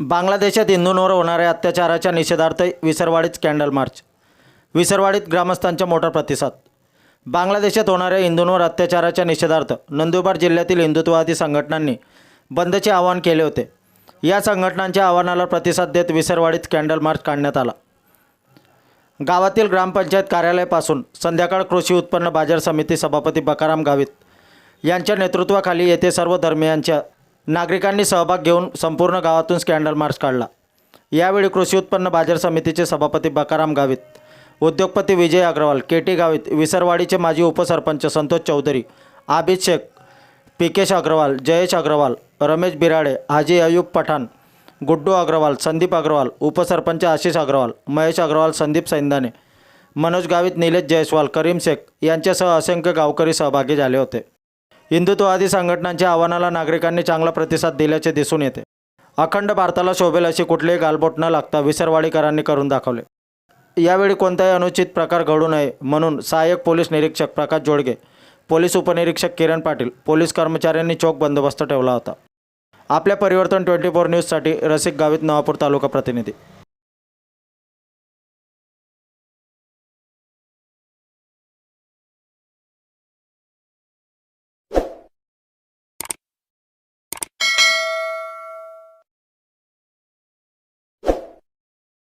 बांगलादेशात हिंदूंवर होणाऱ्या अत्याचाराच्या निषेधार्थ विसरवाडीत कॅन्डल मार्च. विसरवाडीत ग्रामस्थांचा मोठा प्रतिसाद. बांगलादेशात होणाऱ्या हिंदूंवर अत्याचाराच्या निषेधार्थ नंदुरबार जिल्ह्यातील हिंदुत्ववादी संघटनांनी बंदचे आवाहन केले होते. या संघटनांच्या आवाहनाला प्रतिसाद देत विसरवाडीत कॅन्डल मार्च काढण्यात आला. गावातील ग्रामपंचायत कार्यालयापासून संध्याकाळ कृषी उत्पन्न बाजार समिती सभापती बकाराम गावित यांच्या नेतृत्वाखाली येथे सर्व धर्मियांच्या नागरिकांनी सहभाग घेऊन संपूर्ण गावातून स्कॅन्डल मार्च काढला. यावेळी कृषी उत्पन्न बाजार समितीचे सभापती बकाराम गावित उद्योगपती विजय अग्रवाल के टी गावित विसरवाडीचे माजी उपसरपंच संतोष चौधरी आबिद शेख पिकेश अग्रवाल जयेश अग्रवाल रमेश बिराडे हाजी अयूब पठाण गुड्डू अग्रवाल संदीप अग्रवाल उपसरपंच आशिष अग्रवाल महेश अग्रवाल संदीप सैंदाने मनोज गावित निलेश जयस्वाल करीम शेख यांच्यासह असंख्य गावकरी सहभागी झाले होते. हिंदुत्ववादी संघटनांच्या आव्हानाला नागरिकांनी चांगला प्रतिसाद दिल्याचे दिसून येते. अखंड भारताला शोभेल अशी कुठलीही गालबोट न लागता विसरवाडीकरांनी करून दाखवले. यावेळी कोणताही अनुचित प्रकार घडू नये म्हणून सहाय्यक पोलीस निरीक्षक प्रकाश जोडगे पोलीस उपनिरीक्षक किरण पाटील पोलीस कर्मचाऱ्यांनी चोख बंदोबस्त ठेवला होता. आपल्या परिवर्तन ट्वेंटी फोर न्यूजसाठी रसिक गावित नवापूर तालुका प्रतिनिधी.